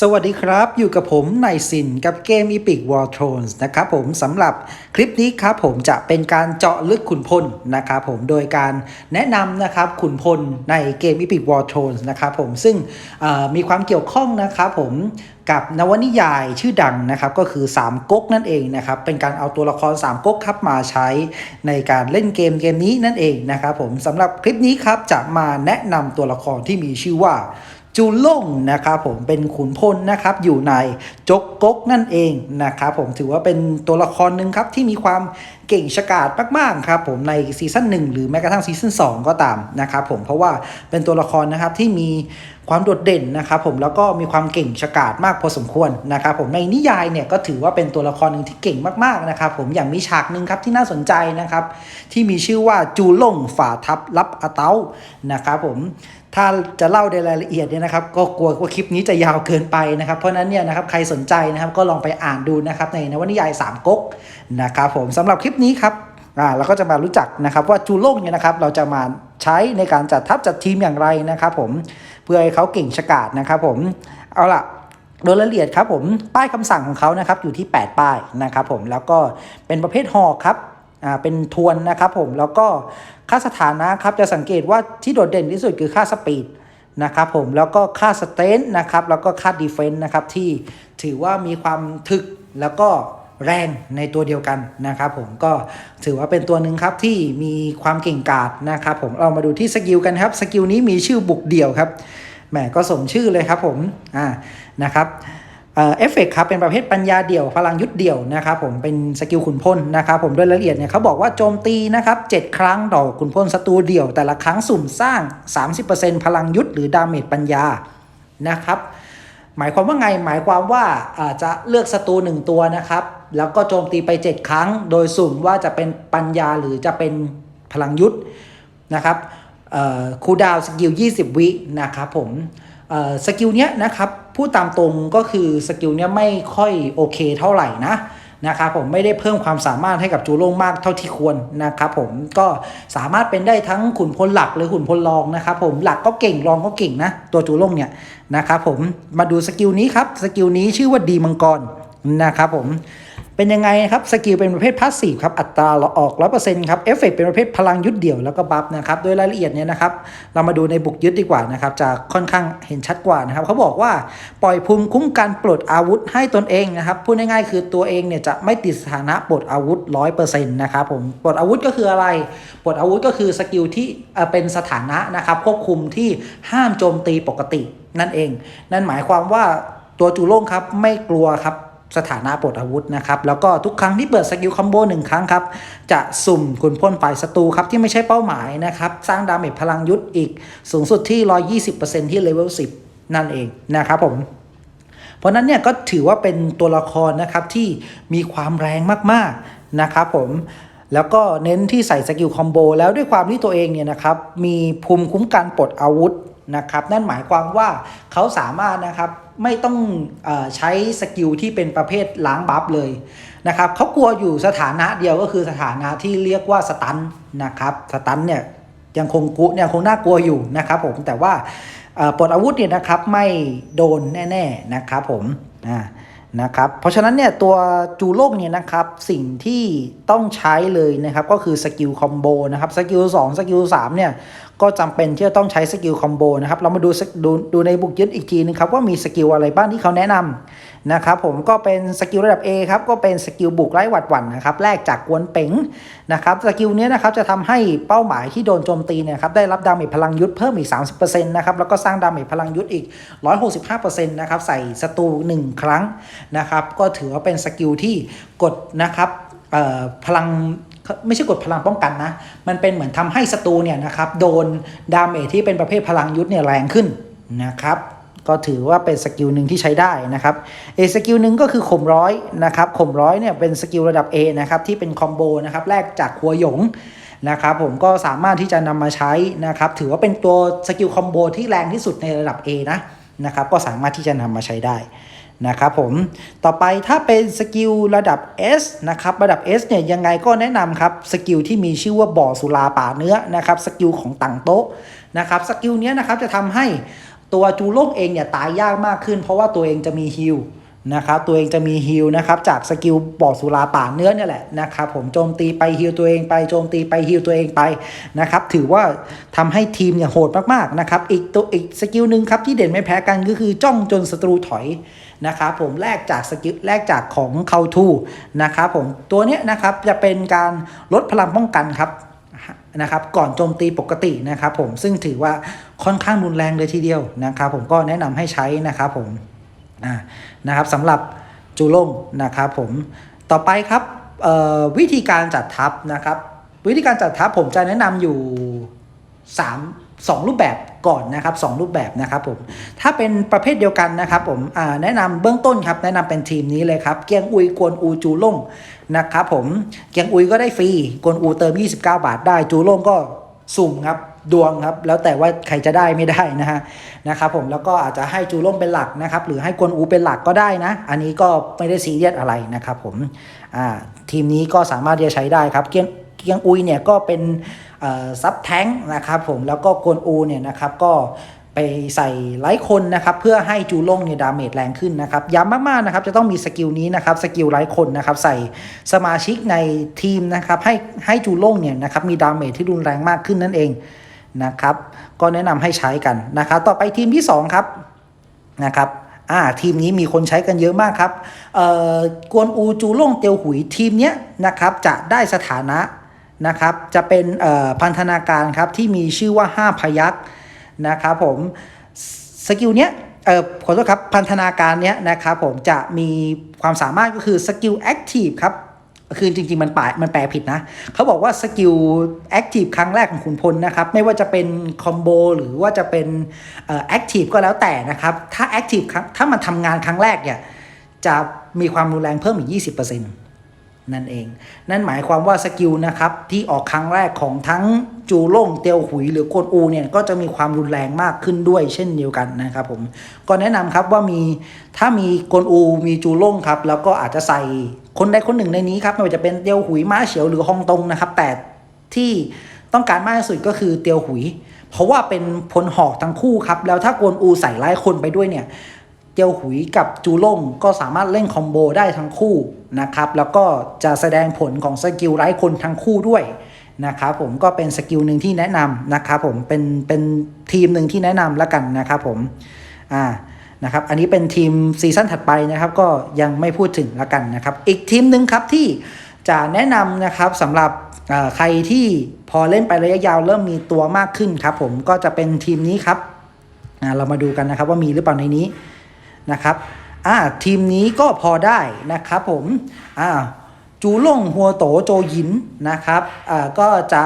สวัสดีครับ อยู่กับผมนายสินกับเกม Epic War Thrones นะครับผมสำหรับคลิปนี้ครับผมจะเป็นการเจาะลึกขุนพลนะครับผมโดยการแนะนำนะครับขุนพลในเกม Epic War Thrones นะครับผมซึ่งมีความเกี่ยวข้องนะครับผมกับนวนิยายชื่อดังนะครับก็คือ 3ก๊กนั่นเองนะครับเป็นการเอาตัวละคร 3ก๊กครับมาใช้ในการเล่นเกมเกมนี้นั่นเองนะครับผมสำหรับคลิปนี้ครับจะมาแนะนำตัวละครที่มีชื่อว่า จูล่งนะครับผมเป็นขุนพลนะครับอยู่ในจกก๊กนั่นเองนะครับผมถือว่าเป็นตัวละครหนึ่งครับที่มีความเก่งฉกาจมากๆครับผมในซีซั่นหนึ่งหรือแม้กระทั่งซีซั่น2ก็ตามนะครับผมเพราะว่าเป็นตัวละครนะครับที่มีความโดดเด่นนะครับผมแล้วก็มีความเก่งฉกาจมากพอสมควรนะครับผมในนิยายเนี่ยก็ถือว่าเป็นตัวละครหนึ่งที่เก่งมากๆนะครับผมอย่างมีฉากหนึ่งครับที่น่าสนใจนะครับที่มีชื่อว่าจูล่งฝ่าทับรับอาเต้านะครับผมถ้าจะเล่าในรายละเอียดเนี่ยนะครับก็กลัวว่าคลิปนี้จะยาวเกินไปนะครับ เพราะนั้นเนี่ยนะครับใครสนใจนะครับก็ลองไปอ่านดูนะครับในนวนิยายสามก๊กนะครับผมสำหรับคลิปนี้ครับอ่าเราก็จะมารู้จักนะครับว่าจูโล่งเนี่ยนะครับเราจะมาใช้ในการจัดทัพจัดทีมอย่างไรนะครับผม เพื่อให้เขาเก่งฉกาจนะครับผมเอาล่ะโดยละเอียดครับผมป้ายคำสั่งของเขานะครับอยู่ที่ 8 ป้ายนะครับผมแล้วก็เป็นประเภทหอกครับอ่าเป็นทวนนะครับผมแล้วก็ค่าสถานะครับจะสังเกตว่าที่โดดเด่นที่สุดคือค่าสปีดนะครับผมแล้วก็ค่าสเตนนะครับแล้วก็ค่าดีเฟนต์นะครับที่ถือว่ามีความถึกแล้วก็ แรงในตัวเดียวกันนะครับผมก็ถือว่าเป็นตัวหนึ่งครับที่มีความเก่งกาจนะครับผมเรามาดูที่สกิลกันครับสกิลนี้มีชื่อบุกเดี่ยวครับแหมก็สมชื่อเลยครับผมอ่านะครับเอฟเฟกครับเป็นประเภทปัญญาเดี่ยวพลังยุทธเดี่ยวนะครับผมเป็นสกิลขุนพลนะครับผมโดยรายละเอียดเนี่ยเขาบอกว่าโจมตีนะครับ7ครั้งต่อขุนพลศัตรูเดี่ยว แต่ละครั้งสุ่มสร้าง 30%พลังยุทธหรือดาเมจปัญญานะครับหมายความว่าไงหมายความว่าอาจจะเลือกศัตรูหนึ่งตัวนะครับ แล้วก็โจมตีไป 7 ครั้ง โดยสุ่มว่าจะเป็นปัญญาหรือจะเป็นพลังยุทธนะครับคูดาวสกิล 20 วินะครับผมสกิลเนี้ยนะครับพูดตามตรงก็คือสกิลเนี้ยไม่ค่อยโอเคเท่าไหร่นะนะครับผมไม่ได้เพิ่มความสามารถให้กับจูโล่งมากเท่าที่ควรนะครับผมก็สามารถเป็นได้ทั้งขุนพลหลักหรือขุนพลรองนะครับผมหลักก็เก่งรองก็เก่งนะ ตัวจูโล่งเนี่ยนะครับผมมาดูสกิลนี้ครับสกิลนี้ชื่อว่าดีมังกรนะครับผม เป็นยังไงครับสกิลเป็นประเภทพาสซีฟครับอัตราออก100%ครับเอฟเฟกเป็นประเภทพลังยึดเดี่ยวแล้วก็บัฟนะครับโดยรายละเอียดเนี่ยนะครับเรามาดูในบุกยึดดีกว่านะครับจะค่อนข้างเห็นชัดกว่านะครับเขาบอกว่าปล่อยภูมิคุ้มกันปลดอาวุธให้ตนเองนะครับพูดง่ายๆคือตัวเองเนี่ยจะไม่ติดสถานะปลดอาวุธ100%นต์นะครับผมปลดอาวุธก็คืออะไรปลดอาวุธก็คือสกิลที่เอ่อเป็นสถานะนะครับควบคุมที่ห้ามโจมตีปกตินั่นเอง นั่นหมายความว่าตัวจูโล่งครับไม่กลัวครับ สถานะปลดอาวุธนะครับ แล้วก็ทุกครั้งที่เปิดสกิลคอมโบหนึ่งครั้งครับ จะสุ่มขุนพลฝ่ายศัตรูครับ ที่ไม่ใช่เป้าหมายนะครับ สร้างดาเมจพลังยุทธอีกสูงสุดที่ 120%ที่เลเวล10 นั่นเองนะครับผม เพราะนั้นเนี่ยก็ถือว่าเป็นตัวละครนะครับที่มีความแรงมากๆนะครับผมแล้วก็เน้นที่ใส่สกิลคอมโบแล้วด้วยความที่ตัวเองเนี่ยนะครับมีภูมิคุ้มกันปลดอาวุธ นะครับนั่นหมายความว่าเขาสามารถนะครับไม่ต้องอใช้สกิลที่เป็นประเภทล้างบัฟเลยนะครับเขากลัวอยู่สถานะเดียวก็คือสถานะที่เรียกว่าสตันนะครับสตันเนี่ยยังคงกุยังคงน่ากลัวอยู่นะครับผมแต่ว่าเอ่อปลดอาวุธเนี่ยนะครับไม่โดนแน่ๆนะครับผมอ่านะครับเพราะฉะนั้นเนี่ยตัวจูโล่งเนี่ยนะครับสิ่งที่ต้องใช้เลยนะครับก็คือสกิลคอมโบนะครับสกิล2สกิล3เนี่ยก็จำเป็นที่จะต้องใช้สกิลคอมโบนะครับ เรามาดูสกดูดูในบุกยึดอีกทีนึงครับว่ามีสกิลอะไรบ้างที่เขาแนะนำนะครับผมก็เป็นสกิลระดับ A ครับก็เป็นสกิลบุกไร้หวัดหวั่นนะครับแรกจากกวนเป๋งนะครับสกิลนี้นะครับจะทำให้เป้าหมายที่โดนโจมตีเนี่ยครับได้รับดาเมจพลังยุทธเพิ่มอีก 30%นะครับแล้วก็สร้างดาเมจพลังยุทธอีก 165%นะครับใส่ศัตรู1 ครั้งนะครับก็ถือว่าเป็นสกิลที่กดนะครับเอ่อพลัง ไม่ใช่กดพลังป้องกันนะ มันเป็นเหมือนทำให้ศัตรูเนี่ยนะครับโดนดาเมจที่เป็นประเภทพลังยุทธเนี่ยแรงขึ้นนะครับก็ถือว่าเป็นสกิลหนึ่งที่ใช้ได้นะครับเอสกิลหนึ่งก็คือข่มร้อยนะครับข่มร้อยเนี่ยเป็นสกิลระดับ A นะครับที่เป็นคอมโบนะครับแรกจากครัวหยงนะครับผมก็สามารถที่จะนำมาใช้นะครับถือว่าเป็นตัวสกิลคอมโบที่แรงที่สุดในระดับ A นะนะครับก็สามารถที่จะนำมาใช้ได้ นะครับผมต่อไปถ้าเป็นสกิลระดับ S นะครับระดับ S เนี่ยยังไงก็แนะนำครับสกิลที่มีชื่อว่าบ่อสุราป่าเนื้อนะครับสกิลของต่างโต๊ะนะครับสกิลเนี้ยนะครับจะทำให้ตัวจูโลกเองเนี่ยตายยากมากขึ้น เพราะว่าตัวเองจะมีฮิล นะครับตัวเองจะมีฮิลนะครับจากสกิลบ่อสุราป่าเนื้อเนี่ยแหละนะครับผมโจมตีไปฮิลตัวเองไปโจมตีไปฮิลตัวเองไปนะครับถือว่าทำให้ทีมเนี่ยโหดมากๆนะครับอีกตัวอีกสกิลหนึ่งครับที่เด่นไม่แพ้กันก็คือจ้องจนศัตรูถอยนะครับผมแลกจากสกิลแลกจากของเคาทูนะครับผมตัวเนี้ยนะครับจะเป็นการลดพลังป้องกันครับนะครับก่อนโจมตีปกตินะครับผมซึ่งถือว่าค่อนข้างรุนแรงเลยทีเดียวนะครับผมก็แนะนำให้ใช้นะครับผม นะครับสำหรับจูล่งนะครับผมต่อไปครับวิธีการจัดทัพนะครับ วิธีการจัดทัพผมจะแนะนำอยู่ 3 2 รูปแบบก่อนนะครับ2รูปแบบนะครับผมถ้าเป็นประเภทเดียวกันนะครับผมแนะนำเบื้องต้นครับแนะนำเป็นทีมนี้เลยครับ เกียงอุยกวนอูจูล่งนะครับผมเกียงอุยก็ได้ฟรีกวนอูเติม 29 บาทได้จูล่งก็สุ่มครับ ดวงครับ แล้วแต่ว่าใครจะได้ไม่ได้นะฮะนะครับผมแล้วก็อาจจะให้จูล่งเป็นหลักนะครับ หรือให้กวนอูเป็นหลักก็ได้นะ อันนี้ก็ไม่ได้ซีเรียสอะไรนะครับผมอ่าทีมนี้ก็สามารถที่จะใช้ได้ครับเกียงเกียงอุยเนี่ยก็เป็นซับแท้งนะครับผมแล้วก็กวนอูเนี่ยนะครับก็ไปใส่ไลท์คนนะครับเพื่อให้จูล่งเนี่ยดาเมจแรงขึ้นนะครับย้ำมากๆนะครับจะต้องมีสกิลนี้นะครับสกิลไลท์คนนะครับใส่สมาชิกในทีมนะครับให้ให้จูล่งเนี่ยนะครับมีดาเมจที่รุนแรงมากขึ้นนั่นเอง นะครับ ก็แนะนำให้ใช้กันนะครับ ต่อไปทีมที่ 2 ครับนะครับอ่าทีมนี้มีคนใช้กันเยอะมากครับเอ่อกวนอูจูล่งเตียวหุยทีมเนี้ยนะครับจะได้สถานะนะครับจะเป็นพันธนาการครับที่มีชื่อว่า 5 พยักษ์นะครับผมสกิลเนี้ยเออขอโทษครับพันธนาการเนี้ยนะครับผมจะมีความสามารถก็คือสกิลแอคทีฟครับ คือจริง ๆ มันแปลมันแปลผิดนะ เขาบอกว่าสกิลแอคทีฟครั้งแรกของขุนพลนะครับ ไม่ว่าจะเป็นคอมโบหรือว่าจะเป็นแอคทีฟก็แล้วแต่นะครับ ถ้าแอคทีฟถ้ามันทำงานครั้งแรกเนี่ย จะมีความรุนแรงเพิ่มอีก 20%นั่นเอง นั่นหมายความว่าสกิลนะครับ ที่ออกครั้งแรกของทั้งจูล่งเตียวหุยหรือกวนอูเนี่ย ก็จะมีความรุนแรงมากขึ้นด้วยเช่นเดียวกันนะครับผมก็แนะนำครับว่ามีถ้ามีกวนอูมีจูล่งครับ แล้วก็อาจจะใส่ คนใดคนหนึ่งในนี้ครับไม่ว่าจะเป็นเตียวหุยม้าเฉียวหรือฮองตงนะครับ แต่ที่ต้องการมากที่สุดก็คือเตียวหุย เพราะว่าเป็นพลหอกทั้งคู่ครับ แล้วถ้ากวนอูใส่ไล่คนไปด้วยเนี่ยเตียวหุยกับจูล่งก็สามารถเล่นคอมโบได้ทั้งคู่นะครับ แล้วก็จะแสดงผลของสกิลไร้คนทั้งคู่ด้วยนะครับผมก็เป็นสกิลหนึ่งที่แนะนำนะครับผมเป็นเป็นทีมหนึ่งที่แนะนำแล้วกันนะครับผมอ่า นะครับ อันนี้เป็นทีมซีซั่นถัดไปนะครับ ก็ยังไม่พูดถึงแล้วกันนะครับ อีกทีมหนึ่งครับที่จะแนะนำนะครับสำหรับใครที่พอเล่นไประยะยาวเริ่มมีตัวมากขึ้นครับผมก็จะเป็นทีมนี้ครับเรามาดูกันนะครับว่ามีหรือเปล่าในนี้นะครับอ่าทีมนี้ก็พอได้นะครับผมอ่าจูล่งหัวโตโจยินนะครับอ่าก็จะ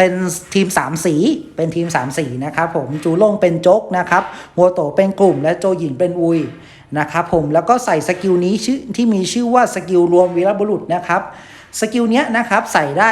เป็นทีม 3 สี เป็นทีม 3 สีนะครับผมจูลงเป็นโจ๊กนะครับหัวโตเป็นกลุ่มและโจยินเป็นอุยนะครับผมแล้วก็ใส่สกิลนี้ชื่อที่มีชื่อว่าสกิลรวมวีรบุรุษนะครับ สกิลเนี้ยนะครับใส่ได้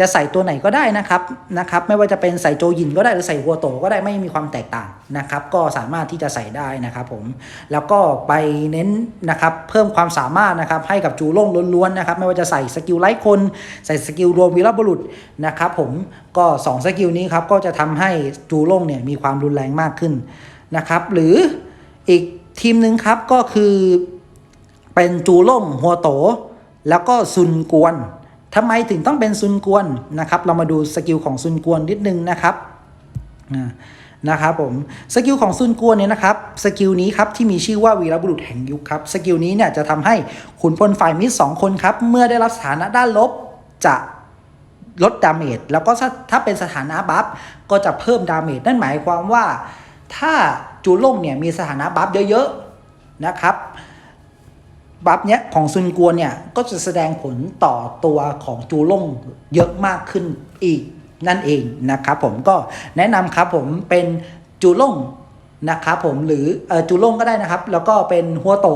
จะใส่ตัวไหนก็ได้นะครับนะครับไม่ว่าจะเป็นใส่โจยินก็ได้หรือใส่หัวโตก็ได้ไม่มีความแตกต่างนะครับก็สามารถที่จะใส่ได้นะครับผมแล้วก็ไปเน้นนะครับเพิ่มความสามารถนะครับให้กับจูโล่งล้วนๆนะครับไม่ว่าจะใส่สกิลไล่คนใส่สกิลรวมวีรบุรุษนะครับผมก็2สกิลนี้ครับก็จะทำให้จูโล่งเนี่ยมีความรุนแรงมากขึ้นนะครับหรืออีกทีมหนึ่งครับก็คือเป็นจูโล่งหัวโต แล้วก็ซุนกวนทำไมถึงต้องเป็นซุนกวนนะครับ เรามาดูสกิลของซุนกวนนิดนึงนะครับนะครับผมสกิลของซุนกวนเนี่ยนะครับสกิลนี้ครับที่มีชื่อว่าวีรบุรุษแห่งยุคครับสกิลนี้เนี่ยจะทำให้ขุนพลฝ่ายมิตรสองคนครับเมื่อได้รับสถานะด้านลบจะลดดาเมจแล้วก็ถ้าเป็นสถานะบัฟก็จะเพิ่มดาเมจนั่นหมายความว่าถ้าจูล่งเนี่ยมีสถานะบัฟเยอะๆนะครับ บัฟเนี้ยของซุนกวนเนี่ยก็จะแสดงผลต่อตัวของจูล่งเยอะมากขึ้นอีกนั่นเองนะครับผมก็แนะนำครับผมเป็นจูล่งนะครับผมหรือจูล่งก็ได้นะครับ แล้วก็เป็นหัวโต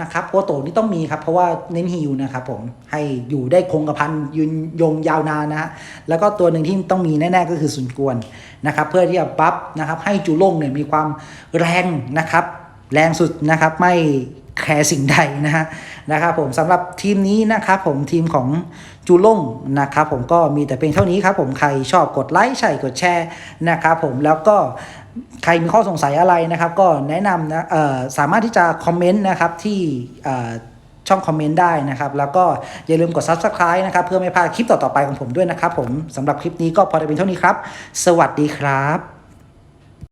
นะครับหัวโตนี่ต้องมีครับ เพราะว่าเน้นฮิวนะครับผมให้อยู่ได้คงกระพันยืนยงยาวนานนะฮะแล้วก็ตัวหนึ่งที่ต้องมีแน่ๆก็คือซุนกวนนะครับเพื่อที่จะบัฟนะครับให้จูล่งเนี่ยมีความแรงนะครับ แรงสุดนะครับไม่ แคร์สิ่งใดนะฮะนะครับผมสำหรับทีมนี้นะครับผมทีมของจูล่งนะครับผมก็มีแต่เพียงเท่านี้ครับผมใครชอบกดไลค์ใช่กดแชร์นะครับผมแล้วก็ใครมีข้อสงสัยอะไรนะครับ ก็แนะนำนะสามารถที่จะคอมเมนต์นะครับที่ช่องคอมเมนต์ได้นะครับ แล้วก็อย่าลืมกด Subscribe นะครับเพื่อไม่พลาดคลิปต่อๆไปของผมด้วยนะครับผมสำหรับคลิปนี้ก็พอได้เป็นเท่านี้ครับ สวัสดีครับ